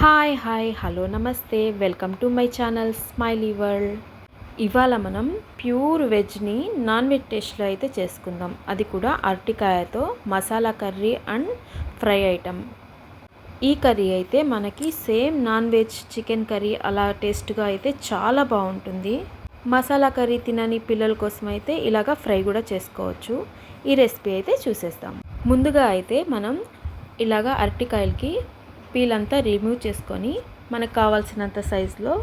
Hi hi hello namaste welcome to my channel Smiley World ఇవాళ మనం pure వెజ్ని non veg టేస్ట్లో అయితే చేసుకుందాం. అది కూడా అరటికాయతో masala curry and fry item. ఈ కర్రీ అయితే మనకి same non veg chicken curry అలా టేస్ట్గా అయితే చాలా బాగుంటుంది. మసాలా కర్రీ తినని పిల్లల కోసం అయితే ఇలాగ ఫ్రై కూడా చేసుకోవచ్చు. ఈ రెసిపీ అయితే చూసేస్తాం ముందుగా అయితే మనం ఇలాగా అరటికాయలకి పీల్ అంతా రిమూవ్ చేసుకొని మనకు కావాల్సినంత సైజులో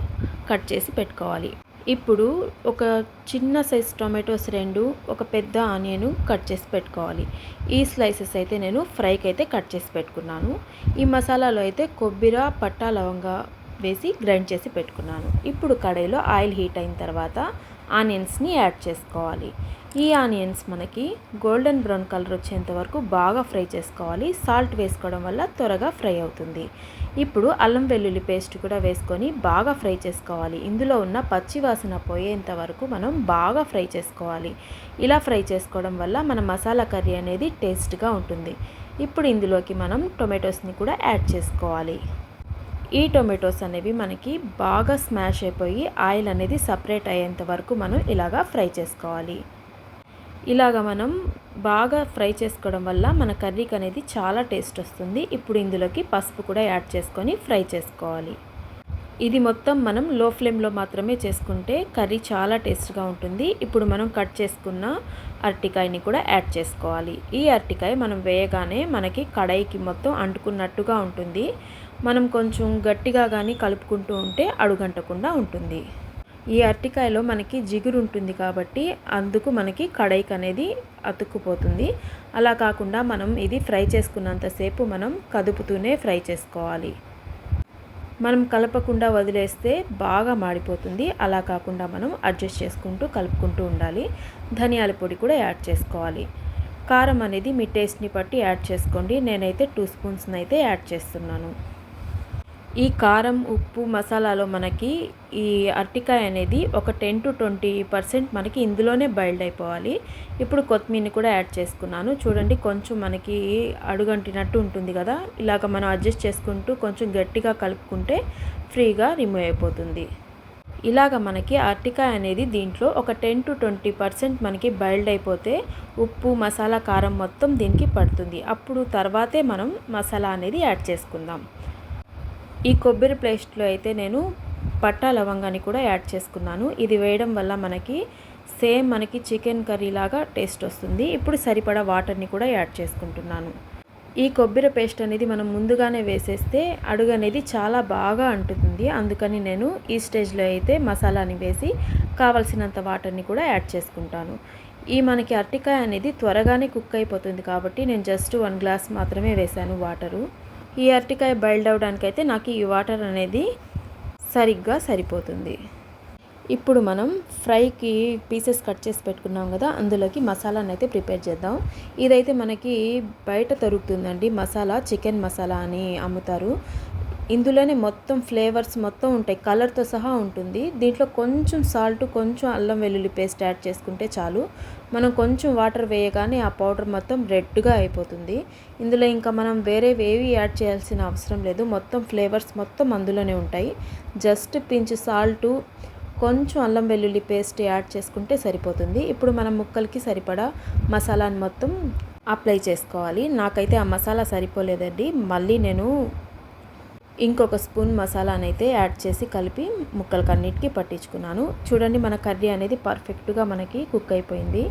కట్ చేసి పెట్టుకోవాలి. ఇప్పుడు ఒక చిన్న సైజ్ టొమాటోస్ రెండు ఒక పెద్ద ఆనియన్ కట్ చేసి పెట్టుకోవాలి. ఈ స్లైసెస్ అయితే నేను ఫ్రైకి అయితే కట్ చేసి పెట్టుకున్నాను. ఈ మసాలాలో అయితే కొబ్బరి పట్టా లవంగా వేసి గ్రైండ్ చేసి పెట్టుకున్నాను. ఇప్పుడు కడాయిలో ఆయిల్ హీట్ అయిన తర్వాత ఆనియన్స్ని యాడ్ చేసుకోవాలి. ఈ ఆనియన్స్ మనకి గోల్డెన్ బ్రౌన్ కలర్ వచ్చేంత వరకు బాగా ఫ్రై చేసుకోవాలి. సాల్ట్ వేసుకోవడం వల్ల త్వరగా ఫ్రై అవుతుంది. ఇప్పుడు అల్లం వెల్లుల్లి పేస్ట్ కూడా వేసుకొని బాగా ఫ్రై చేసుకోవాలి. ఇందులో ఉన్న పచ్చి వాసన పోయేంత వరకు మనం బాగా ఫ్రై చేసుకోవాలి. ఇలా ఫ్రై చేసుకోవడం వల్ల మన మసాలా కర్రీ అనేది టేస్ట్గా ఉంటుంది. ఇప్పుడు ఇందులోకి మనం టొమాటోస్ని కూడా యాడ్ చేసుకోవాలి. ఈ టొమాటోస్ అనేవి మనకి బాగా స్మాష్ అయిపోయి ఆయిల్ అనేది సపరేట్ అయ్యేంత వరకు మనం ఇలాగా ఫ్రై చేసుకోవాలి. ఇలాగ మనం బాగా ఫ్రై చేసుకోవడం వల్ల మన కర్రీకి అనేది చాలా టేస్ట్ వస్తుంది. ఇప్పుడు ఇందులోకి పసుపు కూడా యాడ్ చేసుకొని ఫ్రై చేసుకోవాలి. ఇది మొత్తం మనం లో ఫ్లేమ్లో మాత్రమే చేసుకుంటే కర్రీ చాలా టేస్ట్గా ఉంటుంది. ఇప్పుడు మనం కట్ చేసుకున్న అరటికాయని కూడా యాడ్ చేసుకోవాలి. ఈ అరటికాయ మనం వేయగానే మనకి కడాయికి మొత్తం అంటుకున్నట్టుగా ఉంటుంది. మనం కొంచెం గట్టిగా కానీ కలుపుకుంటూ ఉంటే అడుగంటకుండా ఉంటుంది. ఈ అరటికాయలో మనకి జిగురు ఉంటుంది కాబట్టి అందుకు మనకి కడాయికి అనేది అతుక్కుపోతుంది. అలా కాకుండా మనం ఇది ఫ్రై చేసుకున్నంతసేపు మనం కదుపుతూనే ఫ్రై చేసుకోవాలి. మనం కలపకుండా వదిలేస్తే బాగా మాడిపోతుంది. అలా కాకుండా మనం అడ్జస్ట్ చేసుకుంటూ కలుపుకుంటూ ఉండాలి. ధనియాల పొడి కూడా యాడ్ చేసుకోవాలి. కారం అనేది మీ టేస్ట్ని బట్టి యాడ్ చేసుకోండి. నేనైతే టూ స్పూన్స్ని అయితే యాడ్ చేస్తున్నాను. ఈ కారం ఉప్పు మసాలాలో మనకి ఈ అరటికాయ అనేది ఒక టెన్ టు ట్వంటీ పర్సెంట్ మనకి ఇందులోనే బైల్డ్ అయిపోవాలి. ఇప్పుడు కొత్తిమీరని కూడా యాడ్ చేసుకున్నాను. చూడండి కొంచెం మనకి అడుగంటినట్టు ఉంటుంది కదా. ఇలాగ మనం అడ్జస్ట్ చేసుకుంటూ కొంచెం గట్టిగా కలుపుకుంటే ఫ్రీగా రిమూవ్ అయిపోతుంది. ఇలాగ మనకి అరటికాయ అనేది దీంట్లో ఒక టెన్ టు ట్వంటీ పర్సెంట్ మనకి బైల్డ్ అయిపోతే ఉప్పు మసాలా కారం మొత్తం దీనికి పడుతుంది. అప్పుడు తర్వాతే మనం మసాలా అనేది యాడ్ చేసుకుందాం. ఈ కొబ్బరి పేస్ట్లో అయితే నేను పట్టా లవంగాన్ని కూడా యాడ్ చేసుకున్నాను. ఇది వేయడం వల్ల మనకి సేమ్ మనకి చికెన్ కర్రీ లాగా టేస్ట్ వస్తుంది. ఇప్పుడు సరిపడా వాటర్ని కూడా యాడ్ చేసుకుంటున్నాను. ఈ కొబ్బరి పేస్ట్ అనేది మనం ముందుగానే వేసేస్తే అడుగు అనేది చాలా బాగా అంటుతుంది. అందుకని నేను ఈ స్టేజ్లో అయితే మసాలాని వేసి కావలసినంత వాటర్ని కూడా యాడ్ చేసుకుంటాను. ఈ మనకి అరటికాయ అనేది త్వరగానే కుక్ అయిపోతుంది కాబట్టి నేను జస్ట్ వన్ గ్లాస్ మాత్రమే వేశాను వాటరు. ఈ అరటికాయ బైల్డ్ అవడానికి అయితే నాకు ఈ వాటర్ అనేది సరిగ్గా సరిపోతుంది. ఇప్పుడు మనం ఫ్రైకి పీసెస్ కట్ చేసి పెట్టుకున్నాం కదా అందులోకి మసాలాని అయితే ప్రిపేర్ చేద్దాం. ఇదైతే మనకి బయట దొరుకుతుందండి మసాలా చికెన్ మసాలా అని అమ్ముతారు. ఇందులోనే మొత్తం ఫ్లేవర్స్ మొత్తం ఉంటాయి కలర్తో సహా ఉంటుంది. దీంట్లో కొంచెం సాల్ట్ కొంచెం అల్లం వెల్లుల్లి పేస్ట్ యాడ్ చేసుకుంటే చాలు. మనం కొంచెం వాటర్ వేయగానే ఆ పౌడర్ మొత్తం రెడ్గా అయిపోతుంది. ఇందులో ఇంకా మనం వేరే వేవి యాడ్ చేయాల్సిన అవసరం లేదు. మొత్తం ఫ్లేవర్స్ మొత్తం అందులోనే ఉంటాయి. జస్ట్ పించ్ సాల్టు కొంచెం అల్లం వెల్లుల్లి పేస్ట్ యాడ్ చేసుకుంటే సరిపోతుంది. ఇప్పుడు మనం ముక్కలకి సరిపడా మసాలాని మొత్తం అప్లై చేసుకోవాలి. నాకైతే ఆ మసాలా సరిపోలేదండి. మళ్ళీ నేను ఇంకొక స్పూన్ మసాలానైతే అయితే యాడ్ చేసి కలిపి ముక్కలకి అన్నిటికీ పట్టించుకున్నాను. చూడండి మన కర్రీ అనేది పర్ఫెక్ట్గా మనకి కుక్ అయిపోయింది.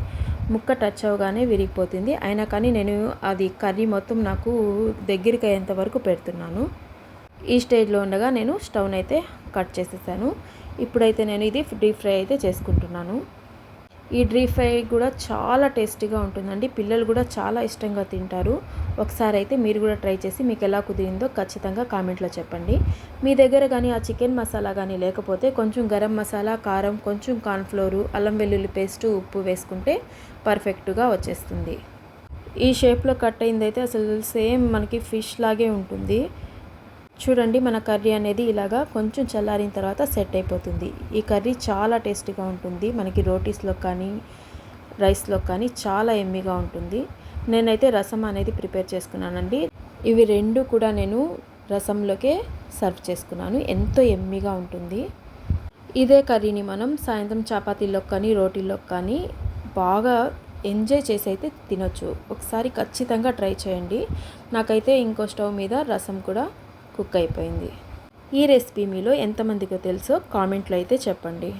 ముక్క టచ్ అవగానే విరిగిపోతుంది. అయినా కానీ నేను అది కర్రీ మొత్తం నాకు దగ్గరికి అయ్యేంత వరకు పెడుతున్నాను. ఈ స్టేజ్లో ఉండగా నేను స్టవ్ని అయితే కట్ చేసేసాను. ఇప్పుడైతే నేను ఇది డీప్ ఫ్రై అయితే చేసుకుంటున్నాను. ఈ డ్రీ ఫ్రై కూడా చాలా టేస్టీగా ఉంటుందండి. పిల్లలు కూడా చాలా ఇష్టంగా తింటారు. ఒకసారి అయితే మీరు కూడా ట్రై చేసి మీకు ఎలా కుదిరిందో ఖచ్చితంగా కామెంట్లో చెప్పండి. మీ దగ్గర కానీ ఆ చికెన్ మసాలా కానీ లేకపోతే కొంచెం గరం మసాలా కారం కొంచెం కార్న్ఫ్లోరు అల్లం వెల్లుల్లి పేస్టు ఉప్పు వేసుకుంటే పర్ఫెక్ట్గా వచ్చేస్తుంది. ఈ షేప్లో కట్ అయిందైతే అసలు సేమ్ మనకి ఫిష్ లాగే ఉంటుంది. చూడండి మన కర్రీ అనేది ఇలాగా కొంచెం చల్లారిన తర్వాత సెట్ అయిపోతుంది. ఈ కర్రీ చాలా టేస్టీగా ఉంటుంది. మనకి రోటీస్లో కానీ రైస్లో కానీ చాలా ఎమ్మిగా ఉంటుంది. నేనైతే రసం అనేది ప్రిపేర్ చేసుకున్నానండి. ఇవి రెండు కూడా నేను రసంలోకే సర్వ్ చేసుకున్నాను. ఎంతో ఎమ్మిగా ఉంటుంది. ఇదే కర్రీని మనం సాయంత్రం చపాతీలో కానీ రోటీలో కానీ బాగా ఎంజాయ్ చేసి అయితే తినొచ్చు. ఒకసారి ఖచ్చితంగా ట్రై చేయండి. నాకైతే ఇంకో స్టవ్ మీద రసం కూడా కుక్ అయిపోయింది. ఈ రెసిపీ మీలో ఎంతమందికో తెలుసో కామెంట్లో అయితే చెప్పండి.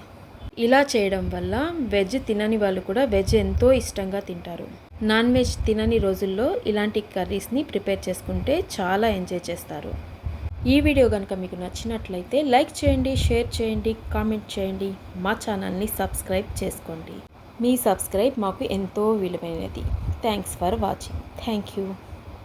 ఇలా చేయడం వల్ల వెజ్ తినని వాళ్ళు కూడా వెజ్ ఎంతో ఇష్టంగా తింటారు. నాన్ వెజ్ తినని రోజుల్లో ఇలాంటి కర్రీస్ని ప్రిపేర్ చేసుకుంటే చాలా ఎంజాయ్ చేస్తారు. ఈ వీడియో కనుక మీకు నచ్చినట్లయితే లైక్ చేయండి షేర్ చేయండి కామెంట్ చేయండి మా ఛానల్ని సబ్స్క్రైబ్ చేసుకోండి. మీ సబ్స్క్రైబ్ మాకు ఎంతో విలువైనది. Thanks for watching. Thank you.